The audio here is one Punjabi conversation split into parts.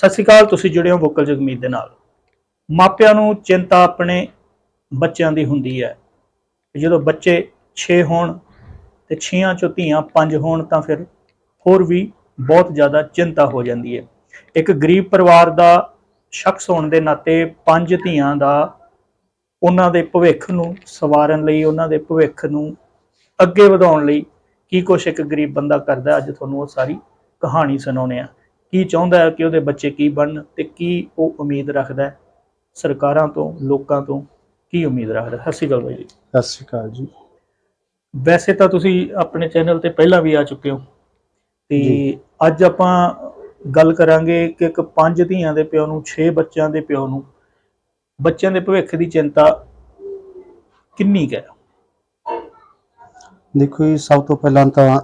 ਸਤਿ ਸ਼੍ਰੀ ਅਕਾਲ, ਤੁਸੀਂ ਜੁੜੇ ਹੋ ਵੋਕਲ ਜਗਮੀਤ ਦੇ ਨਾਲ। ਮਾਪਿਆਂ ਨੂੰ ਚਿੰਤਾ ਆਪਣੇ ਬੱਚਿਆਂ ਦੀ ਹੁੰਦੀ ਹੈ। ਜਦੋਂ ਬੱਚੇ 6 ਹੋਣ ਤੇ 6ਾਂ ਚੋਂ ਧੀਆਂ 5 ਹੋਣ ਤਾਂ ਫਿਰ ਹੋਰ ਵੀ ਬਹੁਤ ਜ਼ਿਆਦਾ ਚਿੰਤਾ ਹੋ ਜਾਂਦੀ ਹੈ। ਇੱਕ ਗਰੀਬ ਪਰਿਵਾਰ ਦਾ ਸ਼ਖਸ ਹੋਣ ਦੇ ਨਾਤੇ ਪੰਜ ਧੀਆਂ ਦਾ ਉਹਨਾਂ ਦੇ ਭਵਿੱਖ ਨੂੰ ਸਵਾਰਨ ਲਈ, ਉਹਨਾਂ ਦੇ ਭਵਿੱਖ ਨੂੰ ਅੱਗੇ ਵਧਾਉਣ ਲਈ ਕੀ ਕੁਛ ਇੱਕ ਗਰੀਬ ਬੰਦਾ ਕਰਦਾ ਅੱਜ ਤੁਹਾਨੂੰ ਉਹ ਸਾਰੀ ਕਹਾਣੀ ਸੁਣਾਉਣੇ ਆ ਕੀ ਚਾਹੁੰਦਾ ਹੈ ਕਿ ਉਹਦੇ ਬੱਚੇ ਕੀ ਬਣਨ ਤੇ ਕੀ ਉਹ ਉਮੀਦ ਰੱਖਦਾ ਹੈ? ਸਰਕਾਰਾਂ ਤੋਂ ਲੋਕਾਂ ਤੋਂ ਕੀ ਉਮੀਦ ਰੱਖਦਾ ਹੈ? ਸਤਿ ਸ਼੍ਰੀ ਅਕਾਲ ਬਾਈ ਜੀ। ਸਤਿ ਸ਼੍ਰੀ ਅਕਾਲ ਜੀ। ਵੈਸੇ ਤਾਂ ਤੁਸੀਂ ਆਪਣੇ ਚੈਨਲ ਤੇ ਪਹਿਲਾਂ ਵੀ ਆ ਚੁੱਕੇ ਹੋ। ਤੇ। ਅੱਜ ਆਪਾਂ ਗੱਲ ਕਰਾਂਗੇ ਕਿ ਇੱਕ ਪੰਜ ਧੀਆਂ ਦੇ ਪਿਓ ਨੂੰ 6 ਬੱਚਿਆਂ ਦੇ ਪਿਓ ਨੂੰ ਬੱਚਿਆਂ ਦੇ ਭਵਿੱਖ ਦੀ ਚਿੰਤਾ ਕਿੰਨੀ ਹੈ? ਦੇਖੋ ਜੀ ਸਭ ਤੋਂ ਪਹਿਲਾਂ ਤਾਂ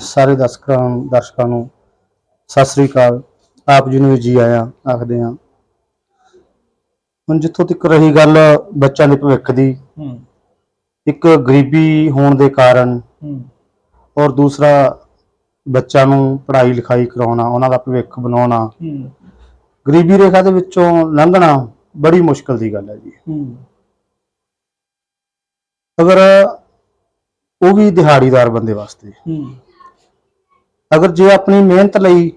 ਸਾਰੇ ਦਰਸ਼ਕਾਂ ਦਰਸ਼ਕਾਂ ਨੂੰ ਸਤਿ ਸ੍ਰੀ ਅਕਾਲ। ਆਪ ਜੀ ਨੂੰ ਜੀ ਆਇਆਂ ਆਖਦੇ ਹਾਂ ਹੁਣ ਜਿੱਥੋਂ ਤੱਕ ਰਹੀ ਗੱਲ ਬੱਚਿਆਂ ਦੇ ਭਵਿੱਖ ਦੀ ਇੱਕ ਗਰੀਬੀ ਹੋਣ ਦੇ ਕਾਰਨ ਔਰ ਦੂਸਰਾ ਬੱਚਿਆਂ ਨੂੰ ਪੜ੍ਹਾਈ ਲਿਖਾਈ ਕਰਾਉਣਾ ਉਹਨਾਂ ਦਾ ਭਵਿੱਖ ਬਣਾਉਣਾ। ਗਰੀਬੀ ਰੇਖਾ ਦੇ ਵਿੱਚੋਂ ਲੰਘਣਾ ਬੜੀ ਮੁਸ਼ਕਲ ਦੀ ਗੱਲ ਹੈ ਜੀ। ਅਗਰ ਉਹ ਵੀ ਦਿਹਾੜੀਦਾਰ ਬੰਦੇ ਵਾਸਤੇ ਅਗਰ ਜੇ ਆਪਣੀ ਮਿਹਨਤ ਲਈ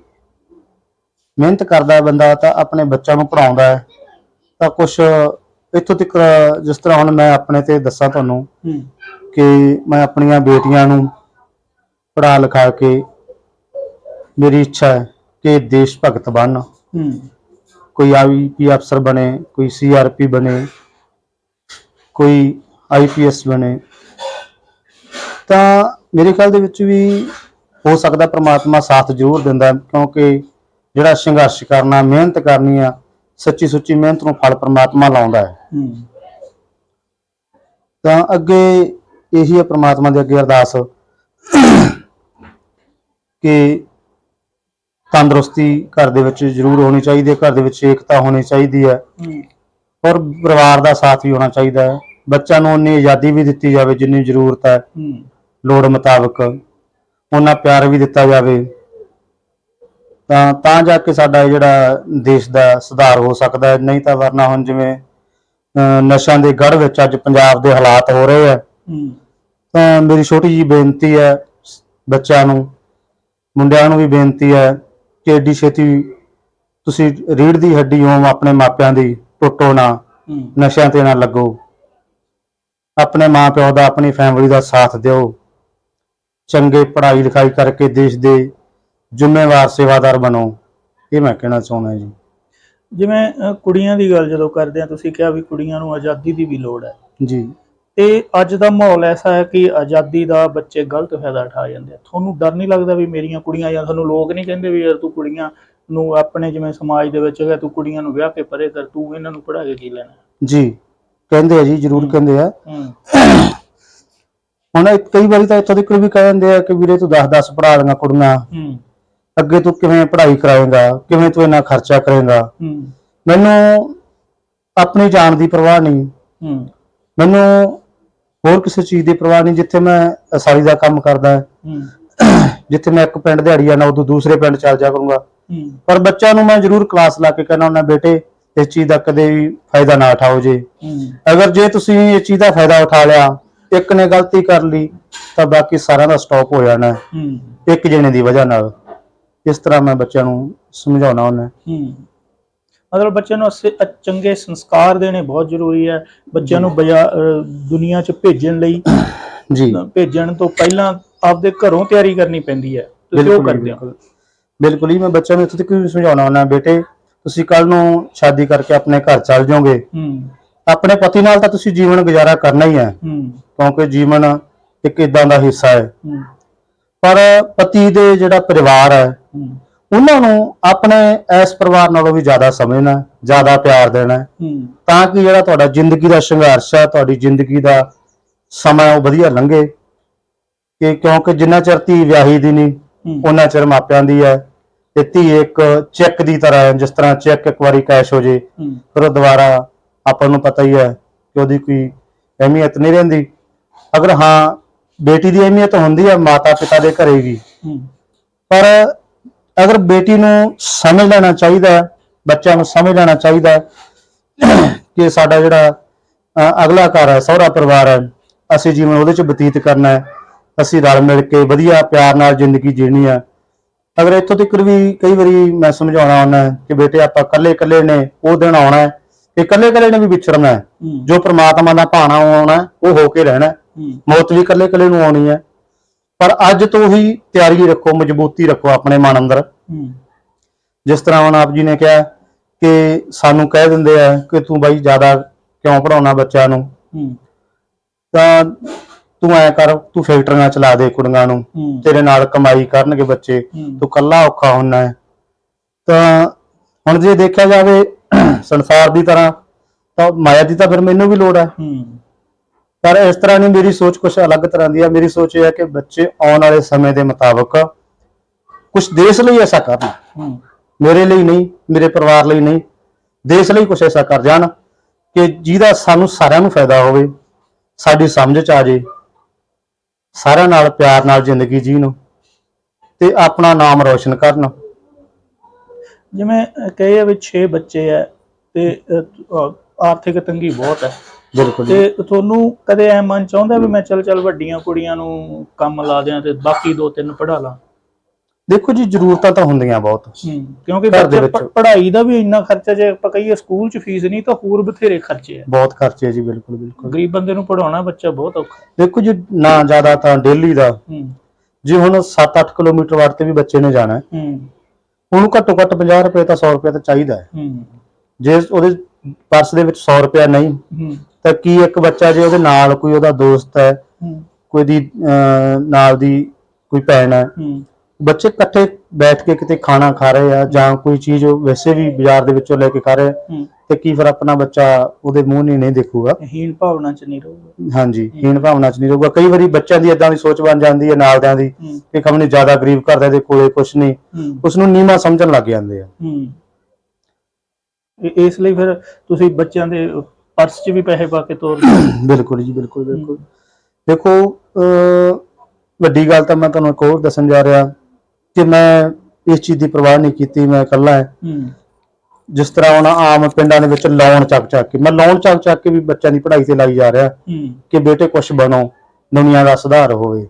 ਮਿਹਨਤ ਕਰਦਾ ਹੈ ਬੰਦਾ ਤਾਂ ਆਪਣੇ ਬੱਚਿਆਂ ਨੂੰ ਪੜਾਉਂਦਾ ਹੈ। ਤਾਂ ਕੁਝ ਇੱਥੋਂ ਤੱਕ ਜਿਸ ਤਰ੍ਹਾਂ ਹੁਣ ਮੈਂ ਆਪਣੇ ਤੇ ਦੱਸਾਂ ਤੁਹਾਨੂੰ ਕਿ ਮੈਂ ਆਪਣੀਆਂ ਬੇਟੀਆਂ ਨੂੰ ਪੜ੍ਹਾ ਲਿਖਾ ਕੇ ਮੇਰੀ ਇੱਛਾ ਹੈ ਕਿ ਦੇਸ਼ ਭਗਤ ਬਣਨ ਹੂੰ। ਕੋਈ ਆਈਪੀ ਅਫਸਰ ਬਣੇ ਕੋਈ ਸੀਆਰਪੀ ਬਣੇ ਕੋਈ ਆਈਪੀਐਸ ਬਣੇ। ਤਾਂ ਮੇਰੇ ਖਿਆਲ ਦੇ ਵਿੱਚ ਵੀ ਹੋ ਸਕਦਾ ਪ੍ਰਮਾਤਮਾ ਸਾਥ ਜ਼ਰੂਰ ਦਿੰਦਾ ਕਿਉਂਕਿ ਜਿਹੜਾ ਸੰਘਰਸ਼ ਕਰਨਾ ਮਿਹਨਤ ਕਰਨੀ ਆ ਸੱਚੀ ਸੁੱਚੀ ਮਿਹਨਤ ਨੂੰ ਫਲ ਪ੍ਰਮਾਤਮਾ ਲਾਉਂਦਾ ਹੈ। ਤਾਂ ਅੱਗੇ ਇਹੀ ਹੈ ਪ੍ਰਮਾਤਮਾ ਦੇ ਅੱਗੇ ਅਰਦਾਸ ਕਿ ਤੰਦਰੁਸਤੀ ਘਰ ਦੇ ਵਿੱਚ ਜ਼ਰੂਰ ਹੋਣੀ ਚਾਹੀਦੀ ਹੈ ਘਰ ਦੇ ਵਿੱਚ ਏਕਤਾ ਹੋਣੀ ਚਾਹੀਦੀ ਹੈ। ਔਰ ਪਰਿਵਾਰ ਦਾ ਸਾਥ ਵੀ ਹੋਣਾ ਚਾਹੀਦਾ ਹੈ। ਬੱਚਿਆਂ ਨੂੰ ਉਨੀ ਆਜ਼ਾਦੀ ਵੀ ਦਿੱਤੀ ਜਾਵੇ ਜਿੰਨੀ ਜ਼ਰੂਰਤ ਹੈ। ਹੂੰ। ਲੋੜ ਮੁਤਾਬਕ ਉਹਨਾਂ ਪਿਆਰ ਵੀ ਦਿੱਤਾ ਜਾਵੇ। ਤਾਂ ਤਾਂ ਜਾ ਕੇ ਸਾਡਾ ਜਿਹੜਾ ਦੇਸ਼ ਦਾ ਸੁਧਾਰ ਹੋ ਸਕਦਾ ਹੈ। ਨਹੀਂ ਤਾਂ ਵਰਨਾ ਹੁਣ ਜਿਵੇਂ ਨਸ਼ਿਆਂ ਦੇ ਗੜ੍ਹ ਵਿੱਚ ਅੱਜ ਪੰਜਾਬ ਦੇ ਹਾਲਾਤ ਹੋ ਰਹੇ ਆ। ਹੂੰ। ਤਾਂ ਮੇਰੀ ਛੋਟੀ ਜੀ ਬੇਨਤੀ ਹੈ ਬੱਚਿਆਂ ਨੂੰ ਮੁੰਡਿਆਂ ਨੂੰ ਵੀ ਬੇਨਤੀ ਹੈ ਕਿ ਏਡੀ ਛੇਤੀ ਤੁਸੀਂ ਰੀੜ ਦੀ ਹੱਡੀ ਹੋ ਆਪਣੇ ਮਾਪਿਆਂ ਦੀ ਟੁੱਟੋ ਨਾ ਨਸ਼ਿਆਂ ਤੇ ਨਾ ਲੱਗੋ। ਆਪਣੇ ਮਾਪਿਓ ਦਾ ਆਪਣੀ ਫੈਮਿਲੀ ਦਾ ਸਾਥ ਦਿਓ। ਚੰਗੇ ਪੜ੍ਹਾਈ ਲਿਖਾਈ ਕਰਕੇ ਦੇਸ਼ ਦੇ ਜ਼ਿੰਮੇਵਾਰ ਸੇਵਾਦਾਰ ਬਣੋ ਇਹ ਮੈਂ ਕਹਿਣਾ ਚਾਹੁੰਦਾ ਜੀ। ਜਿਵੇਂ ਅ, ਕੁੜੀਆਂ ਦੀ ਗੱਲ ਜਦੋਂ ਕਰਦੇ ਆ ਤੁਸੀਂ ਕਿਹਾ ਵੀ ਕੁੜੀਆਂ ਨੂੰ ਆਜ਼ਾਦੀ ਦੀ ਵੀ ਲੋੜ ਹੈ। ਜੀ। ਤੇ ਅੱਜ ਦਾ ਮਾਹੌਲ ਐਸਾ ਹੈ ਕਿ ਆਜ਼ਾਦੀ ਦਾ ਬੱਚੇ ਗਲਤ ਫਾਇਦਾ ਉਠਾ ਜਾਂਦੇ ਆ। ਤੁਹਾਨੂੰ ਡਰ ਨਹੀਂ ਲੱਗਦਾ ਵੀ ਮੇਰੀਆਂ ਕੁੜੀਆਂ ਜਾਂ ਤੁਹਾਨੂੰ ਲੋਕ ਨਹੀਂ ਕਹਿੰਦੇ ਵੀ ਯਾਰ ਤੂੰ ਕੁੜੀਆਂ ਨੂੰ ਆਪਣੇ ਜਿਵੇਂ ਸਮਾਜ ਦੇ ਵਿੱਚ ਹੈਗਾ ਤੂੰ ਕੁੜੀਆਂ ਨੂੰ ਵਿਆਹ ਕੇ ਪਰੇ ਕਰ ਤੂੰ ਇਹਨਾਂ ਨੂੰ ਪੜ੍ਹਾ ਕੇ ਕੀ ਲੈਣਾ? ਜੀ। ਕਹਿੰਦੇ ਆ ਜੀ ਜ਼ਰੂਰ ਕਹਿੰਦੇ ਆ। ਹੂੰ। ਹੁਣ ਇਹ ਕਈ ਵਾਰੀ ਤਾਂ ਇੱਥੋਂ ਤੱਕ ਵੀ ਕਹਿ ਜਾਂਦੇ ਆ ਕਿ ਵੀਰੇ ਤੂੰ 10-10 ਪੜ੍ਹਾ ਲਈਆਂ ਕੁੜੀਆਂ। ਹੂੰ। ਅੱਗੇ ਤੂੰ ਕਿਵੇਂ ਪੜ੍ਹਾਈ ਕਰਾਏਂਗਾ ਕਿਵੇਂ ਤੂੰ ਇੰਨਾ ਖਰਚਾ ਕਰੇਂਗਾ। ਹੂੰ। ਮੈਨੂੰ ਆਪਣੀ ਜਾਨ ਦੀ ਪਰਵਾਹ ਨਹੀਂ। ਹੂੰ। ਮੈਨੂੰ ਹੋਰ ਕਿਸੇ ਚੀਜ਼ ਦੀ ਪਰਵਾਹ ਨਹੀਂ ਜਿੱਥੇ ਮੈਂ ਅਸਾਰੀ ਦਾ ਕੰਮ ਕਰਦਾ। ਹੂੰ। ਜਿੱਥੇ ਮੈਂ ਇੱਕ ਪਿੰਡ ਦਿਹਾੜੀ ਜਾਣਾ ਉਦੋਂ ਦੂਸਰੇ ਪਿੰਡ ਚੱਲ ਜਾ ਕਰੂੰਗਾ। ਹੂੰ। ਪਰ ਬੱਚਿਆਂ ਨੂੰ ਮੈਂ ਜ਼ਰੂਰ ਕਲਾਸ ਲਾ ਕੇ ਕਹਿਣਾ ਹੁੰਦਾ ਬੇਟੇ ਇਸ ਚੀਜ਼ ਦਾ ਕਦੇ ਵੀ ਫਾਇਦਾ ਨਾ ਉਠਾਓ ਜੇ। ਹੂੰ। ਅਗਰ ਜੇ ਤੁਸੀਂ ਇਸ ਚੀਜ਼ ਦਾ ਫਾਇਦਾ ਉਠਾ ਲਿਆ ਇੱਕ ਨੇ ਗਲਤੀ ਕਰ ਲਈ ਤਾਂ ਬਾਕੀ ਸਾਰਿਆਂ ਦਾ ਸਟਾਪ ਹੋ ਜਾਣਾ। ਹੂੰ। ਇੱਕ ਜਣੇ ਦੀ ਵਜ੍ਹਾ ਨਾਲ। ਇਸ ਤਰ੍ਹਾਂ ਮੈਂ ਬੱਚਿਆਂ ਨੂੰ ਸਮਝਾਉਣਾ ਹੁੰਦਾ ਹੂੰ। ਮਤਲਬ ਬੱਚਿਆਂ ਨੂੰ ਅੱਛੇ- ਅ- ਚੰਗੇ ਸੰਸਕਾਰ ਦੇਣੇ ਬਹੁਤ ਜ਼ਰੂਰੀ ਹੈ। ਬੱਚਿਆਂ ਨੂੰ ਬਜਾ- ਅ, ਦੁਨੀਆ 'ਚ ਭੇਜਣ ਲਈ ਜੀ। ਭੇਜਣ ਤੋਂ ਪਹਿਲਾਂ ਆਪਦੇ ਘਰੋਂ ਤਿਆਰੀ ਕਰਨੀ ਪੈਂਦੀ ਹੈ। ਤੁਸੀਂ ਉਹ ਬਿਲਕੁਲ ਕਰਦੇ ਹੋ। ਬਿਲਕੁਲ। ਬਿਲਕੁਲ ਹੀ ਮੈਂ ਬੱਚਿਆਂ ਨੂੰ ਇੱਥੇ ਤੱਕ ਵੀ ਸਮਝਾਉਣਾ ਹੁੰਦਾ ਬੇਟੇ ਤੁਸੀਂ ਕੱਲ ਨੂੰ ਸ਼ਾਦੀ ਕਰਕੇ ਆਪਣੇ ਘਰ ਚੱਲ ਜਾਓਗੇ। ਹੂੰ। ਆਪਣੇ ਪਤੀ ਨਾਲ ਤਾਂ ਤੁਸੀਂ ਜੀਵਨ ਗੁਜ਼ਾਰਾ ਕਰਨਾ ਹੀ ਹੈ। ਹੂੰ। ਕਿਉਂਕਿ ਜੀਵਨ ਇੱਕ ਇਦਾਂ ਦਾ ਹਿੱਸਾ ਹੈ। ਹੂੰ। ਪਰ ਪਤੀ ਦੇ ਜਿਹੜਾ ਪਰਿਵਾਰ ਹੂੰ ਉਹਨਾਂ ਨੂੰ ਆਪਣੇ ਇਸ ਪਰਿਵਾਰ ਨਾਲੋਂ ਵੀ ਜ਼ਿਆਦਾ ਸਮਝਣਾ ਜ਼ਿਆਦਾ ਪਿਆਰ ਦੇਣਾ। ਤਾਂ ਕਿ ਜਿਹੜਾ ਤੁਹਾਡਾ ਜ਼ਿੰਦਗੀ ਦਾ ਸੰਘਰਸ਼ ਹੈ ਤੁਹਾਡੀ ਜ਼ਿੰਦਗੀ ਦਾ ਸਮਾਂ ਉਹ ਵਧੀਆ ਲੰਘੇ। ਕਿ ਕਿਉਂਕਿ ਜਿੰਨਾ ਚਿਰ ਧੀ ਵਿਆਹੀ ਦੀ ਨਹੀਂ ਉਹਨਾਂ ਚਿਰ ਮਾਪਿਆਂ ਦੀ ਹੈ ਤੇ ਧੀ ਇੱਕ ਚੈੱਕ ਦੀ ਤਰ੍ਹਾਂ ਹੈ ਜਿਸ ਤਰ੍ਹਾਂ ਚੈੱਕ ਇੱਕ ਵਾਰੀ ਕੈਸ਼ ਹੋ ਜੇ ਫਿਰ ਉਹ ਦੁਬਾਰਾ ਆਪਾਂ ਨੂੰ ਪਤਾ ਹੀ ਹੈ ਕਿ ਉਹਦੀ ਕੋਈ ਅਹਿਮੀਅਤ ਨਹੀਂ ਰਹਿੰਦੀ। ਅਗਰ ਹਾਂ ਬੇਟੀ ਦੀ ਅਹਿਮੀਅਤ ਹੁੰਦੀ ਹੈ ਮਾਤਾ ਪਿਤਾ ਦੇ ਘਰੇ ਵੀ। ਪਰ ਅਗਰ ਬੇਟੀ ਨੂੰ ਸਮਝ ਲੈਣਾ ਚਾਹੀਦਾ ਹੈ, ਬੱਚਿਆਂ ਨੂੰ ਸਮਝ ਲੈਣਾ ਚਾਹੀਦਾ ਹੈ ਕਿ ਸਾਡਾ ਜਿਹੜਾ ਅਗਲਾ ਘਰ ਹੈ ਸਹੁਰਾ ਪਰਿਵਾਰ ਹੈ ਅਸੀਂ ਜੀਵਨ ਉਹਦੇ ਚ ਬਤੀਤ ਕਰਨਾ ਹੈ ਅਸੀਂ ਰਲ ਮਿਲ ਕੇ ਵਧੀਆ ਪਿਆਰ ਨਾਲ ਜ਼ਿੰਦਗੀ ਜੀਣੀ ਹੈ। ਅਗਰ ਇੱਥੋਂ ਤੱਕ ਵੀ ਕਈ ਵਾਰੀ ਮੈਂ ਸਮਝਾਉਣਾ ਹੁੰਦਾ ਕਿ ਬੇਟੇ ਆਪਾਂ ਇਕੱਲੇ ਇਕੱਲੇ ਨੇ ਉਹ ਦਿਨ ਆਉਣਾ ਹੈ ਕਿ ਇਕੱਲੇ ਇਕੱਲੇ ਨੇ ਵੀ ਵਿਚਰਨਾ ਹੈ ਜੋ ਪ੍ਰਮਾਤਮਾ ਦਾ ਭਾਣਾ ਆਉਣਾ ਉਹ ਹੋ ਕੇ ਰਹਿਣਾ ਮੌਤ ਵੀ ਇਕੱਲੇ ਇਕੱਲੇ ਨੂੰ ਆਉਣੀ ਹੈ। ਪਰ ਅੱਜ ਤੋਂ ਹੀ ਤਿਆਰੀ ਰੱਖੋ ਮਜ਼ਬੂਤੀ ਰੱਖੋ ਆਪਣੇ ਮਨ ਅੰਦਰ। ਜਿਸ ਤਰ੍ਹਾਂ ਹੁਣ ਆਪ ਜੀ ਨੇ ਕਿਹਾ ਕਿ ਸਾਨੂੰ ਕਹਿ ਦਿੰਦੇ ਆ ਕਿ ਤੂੰ ਬਾਈ ਜ਼ਿਆਦਾ ਕਿਉਂ ਪੜਾਉਣਾ ਬੱਚਿਆਂ ਨੂੰ? ਤਾਂ ਤੂੰ ਐ ਕਰ ਤੂੰ ਫੈਕਟਰੀਆਂ ਚਲਾ ਦੇ ਕੁੜੀਆਂ ਨੂੰ। ਤੇਰੇ ਨਾਲ ਕਮਾਈ ਕਰਨਗੇ ਬੱਚੇ। ਤੂੰ ਕੱਲਾ ਔਖਾ ਹੁੰਨਾ ਹੈ। ਤਾਂ ਹੁਣ ਜੇ ਦੇਖਿਆ ਜਾਵੇ ਸੰਸਾਰ ਦੀ ਤਰ੍ਹਾਂ ਤਾਂ ਮਾਇਆ ਦੀ ਤਾਂ ਫਿਰ ਮੈਨੂੰ ਵੀ ਲੋੜ ਹੂੰ। ਪਰ ਇਸ ਤਰ੍ਹਾਂ ਨਹੀਂ ਮੇਰੀ ਸੋਚ ਕੁਝ ਅਲੱਗ ਤਰ੍ਹਾਂ ਦੀ ਹੈ ਮੇਰੀ ਸੋਚ ਇਹ ਹੈ ਕਿ ਬੱਚੇ ਆਉਣ ਵਾਲੇ ਸਮੇਂ ਦੇ ਮੁਤਾਬਕ ਕੁਝ ਦੇਸ਼ ਲਈ ਐਸਾ ਕਰਨ। ਮੇਰੇ ਲਈ ਨਹੀਂ ਮੇਰੇ ਪਰਿਵਾਰ ਲਈ ਨਹੀਂ ਦੇਸ਼ ਲਈ ਕੁਝ ਐਸਾ ਕਰ ਜਾਣ ਕਿ ਜਿਹਦਾ ਸਾਨੂੰ ਸਾਰਿਆਂ ਨੂੰ ਫਾਇਦਾ ਹੋਵੇ ਸਾਡੀ ਸਮਝ ਚ ਆ ਜੇ ਸਾਰਿਆਂ ਨਾਲ ਪਿਆਰ ਨਾਲ ਜ਼ਿੰਦਗੀ ਜੀਣ ਤੇ ਆਪਣਾ ਨਾਮ ਰੋਸ਼ਨ ਕਰਨ। ਜਿਵੇਂ ਕਹੇ ਆ ਵੀ 6 ਬੱਚੇ ਆ ਤੇ ਆਰਥਿਕ ਤੰਗੀ ਬਹੁਤ ਹੈ ਬਿਲਕੁਲ। ਤੇ ਤੁਹਾਨੂੰ ਕਦੇ ਐ ਮਨ ਚਾਹੁੰਦਾ ਵੀ ਮੈਂ ਚੱਲ ਚੱਲ ਵੱਡੀਆਂ ਕੁੜੀਆਂ ਨੂੰ ਕੰਮ ਲਾ ਦਿਆਂ ਤੇ ਬਾਕੀ ਦੋ ਤਿੰਨ ਪੜਾ ਲਾਂ? ਦੇਖੋ ਜੀ ਜ਼ਰੂਰਤਾਂ ਤਾਂ ਹੁੰਦੀਆਂ ਬਹੁਤ। ਕਿਉਂਕਿ ਬੱਚੇ ਪੜ੍ਹਾਈ ਦਾ ਵੀ ਇੰਨਾ ਖਰਚਾ ਜੇ ਆਪਾਂ ਕਹੀਏ ਸਕੂਲ 'ਚ ਫੀਸ ਨਹੀਂ ਤਾਂ ਹੋਰ ਬਥੇਰੇ ਖਰਚੇ ਆ। ਬਹੁਤ ਖਰਚੇ ਹੈ ਜੀ ਬਿਲਕੁਲ ਬਿਲਕੁਲ। ਗਰੀਬ ਬੰਦੇ ਨੂੰ ਪੜਾਉਣਾ ਬੱਚਾ ਬਹੁਤ ਔਖਾ। ਦੇਖੋ ਜੀ ਨਾ ਜ਼ਿਆਦਾ ਤਾਂ ਡੇਲੀ ਦਾ। ਜੇ ਹੁਣ 7-8 ਕਿਲੋਮੀਟਰ ਵਾਰ ਤੇ ਵੀ ਬੱਚੇ ਨੇ ਜਾਣਾ ਹੈ ਉਹਨੂੰ ਘੱਟੋ ਘੱਟ 50 ਰੁਪਏ ਤਾਂ 100 ਰੁਪਏ ਤਾਂ ਚਾਹੀਦਾ ਹੈ। ਜੇ ਉਹਦੇ ਪਰਸ ਦੇ ਵਿੱਚ 100 ਰੁਪਏ ਨਹੀਂ ਤਾਂ ਕੀ ਇੱਕ ਬੱਚਾ ਜੇ ਉਹਦੇ ਨਾਲ ਕੋਈ ਉਹਦਾ ਦੋਸਤ ਹੈ ਕੋਈ ਦੀ ਨਾਲ ਦੀ ਕੋਈ ਭੈਣ ਹੈ ਬੱਚੇ ਇਕੱਠੇ ਬੈਠ ਕੇ ਕਿਤੇ ਖਾਣਾ ਖਾ ਰਹੇ ਆ ਜਾਂ ਕੋਈ ਚੀਜ਼ ਉਹ ਵੈਸੇ ਵੀ ਬਾਜ਼ਾਰ ਦੇ ਵਿੱਚੋਂ ਲੈ ਕੇ ਖਾ ਰਹੇ ਤੇ ਕੀ ਫਿਰ ਆਪਣਾ ਬੱਚਾ ਉਹਦੇ ਮੂੰਹ ਨਹੀਂ ਨਹੀਂ ਦੇਖੂਗਾ? ਹੀਣ ਭਾਵਨਾ 'ਚ ਨਹੀਂ ਰਹੂਗਾ। ਹਾਂਜੀ ਹੀਣ ਭਾਵਨਾ ਚ ਨਹੀਂ ਰਹੂਗਾ। ਕਈ ਵਾਰੀ ਬੱਚਿਆਂ ਦੀ ਇਦਾਂ ਦੀ ਸੋਚ ਬਣ ਜਾਂਦੀ ਹੈ ਨਾਲਦਿਆਂ ਦੀ ਕਿ ਖਮਨੇ ਜ਼ਿਆਦਾ ਗਰੀਬ ਘਰ ਦੇ ਕੋਲੇ ਕੁਝ ਨਹੀਂ। ਉਸ ਨੂੰ ਨੀਮਾ ਸਮਝਣ ਲੱਗ ਜਾਂਦੇ ਆ। ਇਸ ਲਈ ਫਿਰ ਤੁਸੀਂ ਬੱਚਿਆਂ ਦੇ ਪਰਸ 'ਚ ਵੀ ਪੈਸੇ ਪਾ ਕੇ ਤੋਰ। ਬਿਲਕੁਲ ਜੀ ਬਿਲਕੁਲ ਬਿਲਕੁਲ। ਦੇਖੋ ਵੱਡੀ ਗੱਲ ਤਾਂ ਮੈਂ ਤੁਹਾਨੂੰ ਇੱਕ ਹੋਰ ਦੱਸਣ ਜਾ ਰਿਹਾ ਕਿ ਮੈਂ ਇਸ ਚੀਜ਼ ਦੀ ਪਰਵਾਹ ਨਹੀਂ ਕੀਤੀ ਮੈਂ ਇਕੱਲਾ ਹਾਂ। ਜਿਸ ਤਰ੍ਹਾਂ ਹੁਣ ਆਮ ਪਿੰਡਾਂ ਦੇ ਵਿੱਚ ਲੋਨ ਚੱਕ ਚੱਕ ਕੇ ਮੈਂ ਲੋਨ ਚੱਕ ਚੱਕ ਕੇ ਵੀ ਬੱਚਿਆਂ ਦੀ ਪੜ੍ਹਾਈ ਤੇ ਲਾਈ ਜਾ ਰਿਹਾ ਕਿ ਬੇਟੇ ਕੁਝ ਬਣੋ ਦੁਨੀਆ ਦਾ ਸੁਧਾਰ ਹੋਵੇ।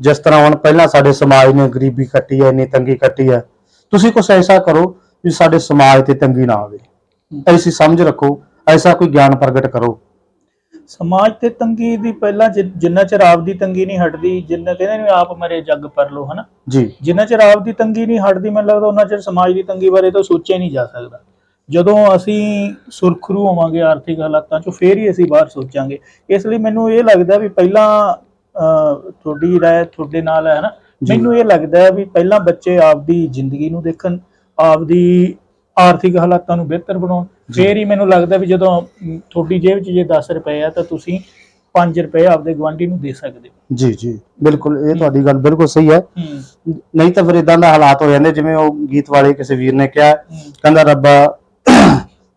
ਜਿਸ ਤਰ੍ਹਾਂ ਹੁਣ ਪਹਿਲਾਂ ਸਾਡੇ ਸਮਾਜ ਨੇ ਗਰੀਬੀ ਕੱਟੀ ਹੈ ਇੰਨੀ ਤੰਗੀ ਕੱਟੀ ਹੈ। ਤੁਸੀਂ ਕੁਝ ਐਸਾ ਕਰੋ ਵੀ ਸਾਡੇ ਸਮਾਜ ਤੇ ਤੰਗੀ ਨਾ ਆਵੇ। ਐਸੀ ਸਮਝ ਰੱਖੋ ਐਸਾ ਕੋਈ ਗਿਆਨ ਪ੍ਰਗਟ ਕਰੋ। ਸਮਾਜ ਤੇ ਤੰਗੀ ਦੀ ਪਹਿਲਾਂ ਜਿ- ਜਿੰਨਾ ਚਿਰ ਆਪ ਦੀ ਤੰਗੀ ਨਹੀਂ ਹਟਦੀ ਜਿੰਨਾ ਕਹਿੰਦੇ ਨੇ ਆਪ ਮਰੇ ਜੱਗ ਪਰ ਲੋ ਹਨਾ? ਜੀ। ਜਿੰਨਾ ਚਿਰ ਆਪ ਦੀ ਤੰਗੀ ਨਹੀਂ ਹਟਦੀ ਮੈਨੂੰ ਲੱਗਦਾ ਉਹਨਾਂ ਚਿਰ ਸਮਾਜ ਦੀ ਤੰਗੀ ਬਾਰੇ ਤਾਂ ਸੋਚਿਆ ਨਹੀਂ ਜਾ ਸਕਦਾ। ਜਦੋਂ ਅਸੀਂ ਸੁਰਖਰੂ ਹੋਵਾਂਗੇ ਆਰਥਿਕ ਹਾਲਾਤਾਂ ਚੋਂ ਫੇਰ ਹੀ ਅਸੀਂ ਬਾਹਰ ਸੋਚਾਂਗੇ। ਇਸ ਲਈ ਮੈਨੂੰ ਇਹ ਲੱਗਦਾ ਵੀ ਪਹਿਲਾਂ ਅਹ, ਤੁਹਾਡੀ ਰਾਏ ਤੁਹਾਡੇ ਨਾਲ ਹੈ ਨਾ ਜੀ। ਮੈਨੂੰ ਇਹ ਲੱਗਦਾ ਵੀ ਪਹਿਲਾਂ ਬੱਚੇ ਆਪਦੀ ਜ਼ਿੰਦਗੀ ਨੂੰ ਦੇਖਣ ਆਪਦੀ ਆਰਥਿਕ ਹਾਲਾਤਾਂ ਨੂੰ ਬਿਹਤਰ ਬਣਾਉਣ। ਫੇਰ ਹੀ ਮੈਨੂੰ ਲੱਗਦਾ ਵੀ ਜਦੋਂ ਤੁਹਾਡੀ ਜੇਬ 'ਚ ਜੇ 10 ਰੁਪਏ ਆ ਤਾਂ ਤੁਸੀਂ 5 ਰੁਪਏ ਆਪਦੇ ਗਵਾਂਢੀ ਨੂੰ ਦੇ ਸਕਦੇ ਹੋ। ਜੀ ਜੀ। ਬਿਲਕੁਲ ਇਹ ਤੁਹਾਡੀ ਗੱਲ ਬਿਲਕੁਲ ਸਹੀ ਹੈ। ਨਹੀਂ ਤਾਂ ਫਿਰ ਇਦਾਂ ਦਾ ਹਾਲਾਤ ਹੋ ਜਾਂਦੇ ਜਿਵੇਂ ਉਹ ਗੀਤ ਵਾਲੇ ਕਿਸੇ ਵੀਰ ਨੇ ਕਿਹਾ ਕਹਿੰਦਾ ਰੱਬਾ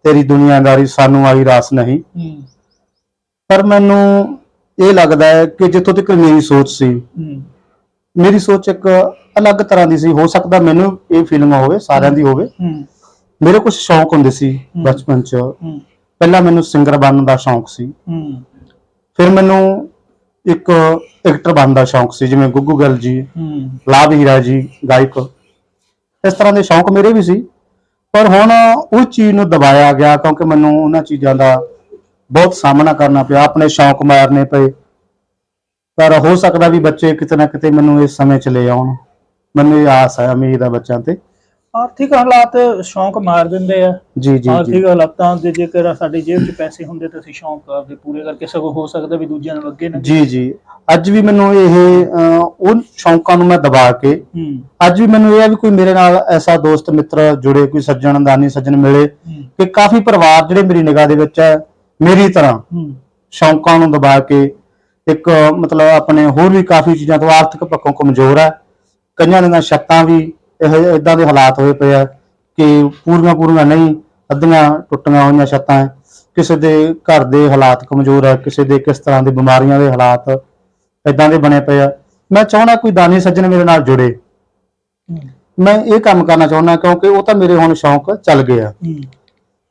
ਤੇਰੀ ਦੁਨੀਆਦਾਰੀ ਸਾਨੂੰ ਆਈ ਰਾਸ ਨਹੀਂ। ਪਰ ਮੈਨੂੰ ਇਹ ਲੱਗਦਾ ਹੈ ਕਿ ਜਿੱਥੋਂ ਤੱਕ ਮੇਰੀ ਸੋਚ ਸੀ ਮੇਰੀ ਸੋਚ ਇੱਕ ਅਲੱਗ ਤਰ੍ਹਾਂ ਦੀ ਸੀ। ਹੋ ਸਕਦਾ ਮੈਨੂੰ ਇਹ ਫੀਲਿੰਗ ਹੋਵੇ ਸਾਰਿਆਂ ਦੀ ਹੋਵੇ। ਮੇਰੇ ਕੁਝ ਸ਼ੌਂਕ ਹੁੰਦੇ ਸੀ। ਬਚਪਨ 'ਚ। ਪਹਿਲਾਂ ਮੈਨੂੰ ਸਿੰਗਰ ਬਣਨ ਦਾ ਸ਼ੌਂਕ ਸੀ। ਫਿਰ ਮੈਨੂੰ ਇੱਕ ਐਕਟਰ ਬਣਨ ਦਾ ਸ਼ੌਂਕ ਸੀ ਜਿਵੇਂ ਗੁੱਗੂ ਗਿੱਲ ਜੀ ਲਾਭ ਹੀਰਾ ਜੀ ਗਾਇਕ। ਇਸ ਤਰ੍ਹਾਂ ਦੇ ਸ਼ੌਂਕ ਮੇਰੇ ਵੀ ਸੀ। ਪਰ ਹੁਣ ਉਸ ਚੀਜ਼ ਨੂੰ ਦਬਾਇਆ ਗਿਆ ਕਿਉਂਕਿ ਮੈਨੂੰ ਉਹਨਾਂ ਚੀਜ਼ਾਂ ਦਾ ਬਹੁਤ ਸਾਹਮਣਾ ਕਰਨਾ ਪਿਆ ਆਪਣੇ ਸ਼ੌਂਕ ਮਾਰਨੇ ਪਏ। ਪਰ ਹੋ ਸਕਦਾ ਵੀ ਬੱਚੇ ਕਿਤੇ ਨਾ ਕਿਤੇ ਮੈਨੂੰ ਇਸ ਸਮੇਂ ਚ ਲੈ ਆਉਣ। ਮੈਨੂੰ ਇਹ ਆਸ ਹੈ ਉਮੀਦ ਹੈ ਬੱਚਿਆਂ ਤੇ। ਆਰਥਿਕ ਹਾਲਾਤ ਸ਼ੌਂਕ ਮਾਰ ਦਿੰਦੇ ਆ। ਜੀ ਜੀ ਆਰਥਿਕ ਹਾਲਾਤਾਂ ਦੇ ਜੇਕਰ ਸਾਡੀ ਜੇਬ 'ਚ ਪੈਸੇ ਹੁੰਦੇ ਤਾਂ ਅਸੀਂ ਸ਼ੌਂਕ ਆਪਦੇ ਪੂਰੇ ਕਰਕੇ ਸਗੋਂ ਹੋ ਸਕਦਾ ਵੀ ਦੂਜਿਆਂ ਨੂੰ ਅੱਗੇ ਨਾ ਜੀ ਜੀ। ਅੱਜ ਵੀ ਮੈਨੂੰ ਇਹ ਉਹ ਸ਼ੌਂਕਾਂ ਨੂੰ ਮੈਂ ਦਬਾ ਕੇ ਅੱਜ ਵੀ ਮੈਨੂੰ ਇਹ ਹੈ ਵੀ ਕੋਈ ਮੇਰੇ ਨਾਲ ਐਸਾ ਦੋਸਤ ਮਿੱਤਰ ਜੁੜੇ ਕੋਈ ਸੱਜਣ ਦਾਨੀ ਸੱਜਣ ਮਿਲੇ ਕਿ ਕਾਫੀ ਪਰਿਵਾਰ ਜਿਹੜੇ ਮੇਰੀ ਨਿਗਾਹ ਦੇ ਵਿੱਚ ਹੈ ਮੇਰੀ ਤਰ੍ਹਾਂ ਸ਼ੌਂਕਾਂ ਨੂੰ ਦਬਾ ਕੇ ਇੱਕ ਮਤਲਬ ਆਪਣੇ ਹੋਰ ਵੀ ਕਾਫੀ ਚੀਜ਼ਾਂ ਤੋਂ ਆਰਥਿਕ ਪੱਖੋਂ ਕਮਜ਼ੋਰ ਹੈ ਕਈਆਂ ਦੀਆਂ ਛੱਤਾਂ ਵੀ ਇਹ ਇਦਾਂ ਦੇ ਹਾਲਾਤ ਹੋਏ ਪਏ ਆ ਕਿ ਪੂਰੀਆਂ ਪੂਰੀਆਂ ਨਹੀਂ ਅੱਧੀਆਂ ਟੁੱਟੀਆਂ ਹੋਈਆਂ ਛੱਤਾਂ। ਕਿਸੇ ਦੇ ਘਰ ਦੇ ਹਾਲਾਤ ਕਮਜ਼ੋਰ ਹੈ ਕਿਸੇ ਦੇ ਕਿਸ ਤਰ੍ਹਾਂ ਦੀ ਬਿਮਾਰੀਆਂ ਦੇ ਹਾਲਾਤ ਇਦਾਂ ਦੇ ਬਣੇ ਪਏ ਆ। ਮੈਂ ਚਾਹੁੰਦਾ ਕੋਈ ਦਾਨੀ ਸੱਜਣ ਮੇਰੇ ਨਾਲ ਜੁੜੇ। ਮੈਂ ਇਹ ਕੰਮ ਕਰਨਾ ਚਾਹੁੰਦਾ ਕਿਉਂਕਿ ਉਹ ਤਾਂ ਮੇਰੇ ਹੁਣ ਸ਼ੌਂਕ ਚੱਲ ਗਿਆ।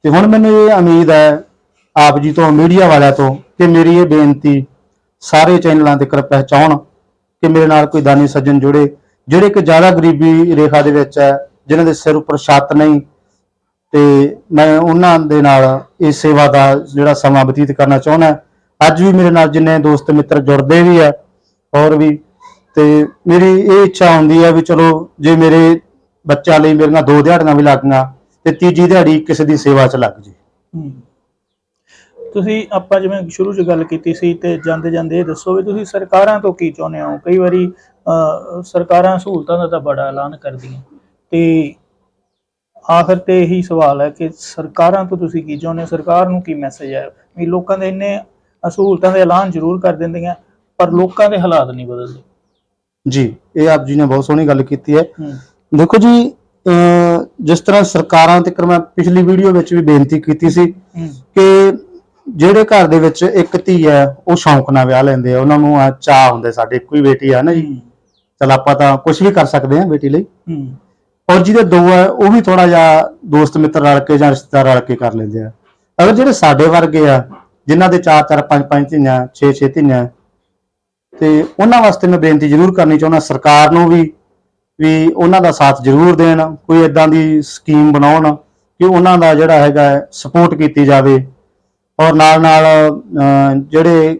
ਤੇ ਹੁਣ ਮੈਨੂੰ ਇਹ ਉਮੀਦ ਹੈ ਆਪ ਜੀ ਤੋਂ ਮੀਡੀਆ ਵਾਲਿਆਂ ਤੋਂ ਕਿ ਮੇਰੀ ਇਹ ਬੇਨਤੀ ਸਾਰੇ ਚੈਨਲਾਂ ਤੇ ਕਰ ਪਹੁੰਚਾਉਣ ਕਿ ਮੇਰੇ ਨਾਲ ਕੋਈ ਦਾਨੀ ਸੱਜਣ ਜੁੜੇ। ਜਿਹੜੇ ਕਿ ਜ਼ਿਆਦਾ ਗਰੀਬੀ ਰੇਖਾ ਦੇ ਵਿੱਚ ਹੈ, ਜਿਨ੍ਹਾਂ ਦੇ ਸਿਰ ਉੱਪਰ ਛੱਤ ਨਹੀਂ, ਤੇ ਮੈਂ ਉਹਨਾਂ ਦੇ ਨਾਲ ਇਸ ਸੇਵਾ ਦਾ ਜਿਹੜਾ ਸਮਾਂ ਬਤੀਤ ਕਰਨਾ ਚਾਹੁੰਦਾ ਅੱਜ ਵੀ ਮੇਰੇ ਨਾਲ ਜਿੰਨੇ ਦੋਸਤ ਮਿੱਤਰ ਜੁੜਦੇ ਵੀ ਆ ਹੋਰ ਵੀ, ਤੇ ਮੇਰੀ ਇਹ ਇੱਛਾ ਹੁੰਦੀ ਹੈ ਵੀ ਚਲੋ ਜੇ ਮੇਰੇ ਬੱਚਿਆਂ ਲਈ ਮੇਰੀਆਂ ਦੋ ਦਿਹਾੜੀਆਂ ਵੀ ਲੱਗੀਆਂ ਤੇ ਤੀਜੀ ਦਿਹਾੜੀ ਕਿਸੇ ਦੀ ਸੇਵਾ 'ਚ ਲੱਗ ਜੇ। ਤੁਸੀਂ ਆਪਾਂ ਜਿਵੇਂ ਸ਼ੁਰੂ 'ਚ ਗੱਲ ਕੀਤੀ ਸੀ ਤੇ ਜਾਂਦੇ ਜਾਂਦੇ ਇਹ ਦੱਸੋ ਵੀ ਤੁਸੀਂ ਸਰਕਾਰਾਂ ਤੋਂ ਕੀ ਚਾਹੁੰਦੇ ਹੋ? ਕਈ ਵਾਰੀ ਸਰਕਾਰਾਂ ਸਹੂਲਤਾਂ ਦਾ ਤਾਂ ਬੜਾ ਐਲਾਨ ਕਰਦੀਆਂ। ਤੇ ਆਖਰ ਤੇ ਇਹੀ ਸਵਾਲ ਹੈ ਕਿ ਸਰਕਾਰਾਂ ਤੋਂ ਤੁਸੀਂ ਕੀ ਚਾਹੁੰਦੇ ਹੋ? ਸਰਕਾਰ ਨੂੰ ਕੀ ਮੈਸੇਜ ਹੈ? ਵੀ ਲੋਕਾਂ ਦੇ ਇੰਨੇ ਸਹੂਲਤਾਂ ਦੇ ਐਲਾਨ ਜ਼ਰੂਰ ਕਰ ਦਿੰਦੀਆਂ ਪਰ ਲੋਕਾਂ ਦੇ ਹਾਲਾਤ ਨਹੀਂ ਬਦਲਦੇ। ਜੀ ਇਹ ਆਪ ਜੀ ਨੇ ਬਹੁਤ ਸੋਹਣੀ ਗੱਲ ਕੀਤੀ ਹੈ। ਦੇਖੋ ਜੀ ਜਿਸ ਤਰ੍ਹਾਂ ਸਰਕਾਰਾਂ ਤੇ ਮੈਂ ਪਿਛਲੀ ਵੀਡੀਓ ਵਿੱਚ ਵੀ ਬੇਨਤੀ ਕੀਤੀ ਸੀ ਕਿ ਜਿਹੜੇ ਘਰ ਦੇ ਵਿੱਚ ਇੱਕ ਧੀ ਹੈ ਉਹ ਸ਼ੌਂਕ ਨਾਲ ਵਿਆਹ ਲੈਂਦੇ ਆ। ਉਹਨਾਂ ਨੂੰ ਆ ਚਾਹ ਹੁੰਦੇ ਸਾਡੇ ਇੱਕੋ ਹੀ ਬੇਟੀ ਆ ਨਾ ਜੀ। ਚਲ ਆਪਾਂ ਤਾਂ ਕੁਝ ਵੀ ਕਰ ਸਕਦੇ ਆ ਬੇਟੀ ਲਈ। ਹੂੰ। ਔਰ ਜਿਹਦੇ ਦੋ ਹੈ ਉਹ ਵੀ ਥੋੜਾ ਜਿਹਾ ਦੋਸਤ ਮਿੱਤਰ ਰਲ ਕੇ ਜਾਂ ਰਿਸ਼ਤੇਦਾਰ ਰਲ ਕੇ ਕਰ ਲੈਂਦੇ ਆ। ਅਗਰ ਜਿਹੜੇ ਸਾਡੇ ਵਰਗੇ ਆ ਜਿਨ੍ਹਾਂ ਦੇ ਚਾਰ ਚਾਰ ਪੰਜ ਪੰਜ ਧੀਆਂ ਛੇ ਛੇ ਧੀਆਂ ਤੇ ਉਹਨਾਂ ਵਾਸਤੇ ਮੈਂ ਬੇਨਤੀ ਜ਼ਰੂਰ ਕਰਨੀ ਚਾਹੁੰਦਾ ਸਰਕਾਰ ਨੂੰ ਵੀ ਵੀ ਉਹਨਾਂ ਦਾ ਸਾਥ ਜ਼ਰੂਰ ਦੇਣ ਕੋਈ ਇਦਾਂ ਦੀ ਸਕੀਮ ਬਣਾਉਣ ਕਿ ਉਹਨਾਂ ਦਾ ਜਿਹੜਾ ਹੈਗਾ ਸਪੋਰਟ ਕੀਤੀ ਜਾਵੇ। ਔਰ ਨਾਲ ਨਾਲ ਜਿਹੜੇ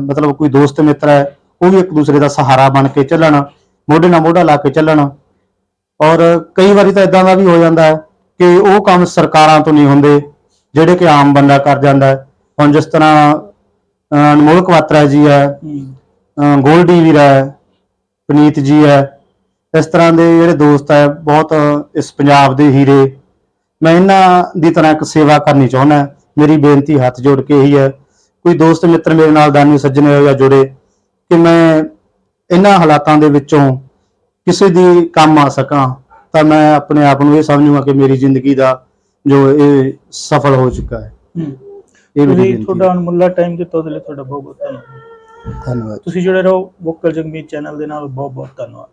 ਮਤਲਬ ਕੋਈ ਦੋਸਤ ਮਿੱਤਰ ਹੈ ਉਹ ਵੀ ਇੱਕ ਦੂਸਰੇ ਦਾ ਸਹਾਰਾ ਬਣ ਕੇ ਚੱਲਣ, ਮੋਢੇ ਨਾਲ ਮੋਢਾ ਲਾ ਕੇ ਚੱਲਣ। ਔਰ ਕਈ ਵਾਰੀ ਤਾਂ ਇਦਾਂ ਦਾ ਵੀ ਹੋ ਜਾਂਦਾ ਹੈ ਕਿ ਉਹ ਕੰਮ ਸਰਕਾਰਾਂ ਤੋਂ ਨਹੀਂ ਹੁੰਦੇ, ਜਿਹੜੇ ਕਿ ਆਮ ਬੰਦਾ ਕਰ ਜਾਂਦਾ ਹੈ। ਹੁਣ ਜਿਸ ਤਰ੍ਹਾਂ ਅਨਮੋਲ ਕਵਾਤਰਾ ਜੀ ਹੈ ਗੋਲਡੀ ਵੀਰ ਹੈ, ਪਨੀਤ ਜੀ ਹੈ, ਇਸ ਤਰ੍ਹਾਂ ਦੇ ਜਿਹੜੇ ਦੋਸਤ ਹੈ, ਬਹੁਤ ਇਸ ਪੰਜਾਬ ਦੇ ਹੀਰੇ। ਮੈਂ ਇਹਨਾਂ ਦੀ ਤਰ੍ਹਾਂ ਇੱਕ ਸੇਵਾ ਕਰਨੀ ਚਾਹੁੰਦਾ ਮੇਰੀ ਬੇਨਤੀ ਹੱਥ ਜੋੜ ਕੇ ਹੀ ਹੈ, ਕੋਈ ਦੋਸਤ ਮਿੱਤਰ ਮੇਰੇ ਨਾਲ ਦਾਨੀ ਸੱਜਣ ਹੋਏ ਜਾਂ ਜੁੜੇ ਕਿ ਮੈਂ ਇਹਨਾਂ ਹਾਲਾਤਾਂ ਦੇ ਵਿੱਚੋਂ ਕਿਸੇ ਦੀ ਕੰਮ ਆ ਸਕਾਂ ਤਾਂ ਮੈਂ ਆਪਣੇ ਆਪ ਨੂੰ ਇਹ ਸਮਝੂਗਾ ਕਿ ਮੇਰੀ ਜ਼ਿੰਦਗੀ ਦਾ ਜੋ ਇਹ ਸਫਲ ਹੋ ਚੁੱਕਾ ਹੈ। ਇਹ ਮੇਰੀ ਬੇਨਤੀ ਤੁਹਾਡਾ। ਅਨਮੁੱਲਾ ਟਾਈਮ ਦਿੱਤਾ ਉਹਦੇ ਲਈ ਤੁਹਾਡਾ ਬਹੁਤ ਬਹੁਤ ਧੰਨਵਾਦ। ਧੰਨਵਾਦ। ਤੁਸੀਂ ਜੁੜੇ ਰਹੋ ਵੋਕਲ ਜਗਮੀਤ ਚੈਨਲ ਦੇ ਨਾਲ ਬਹੁਤ ਬਹੁਤ ਧੰਨਵਾਦ।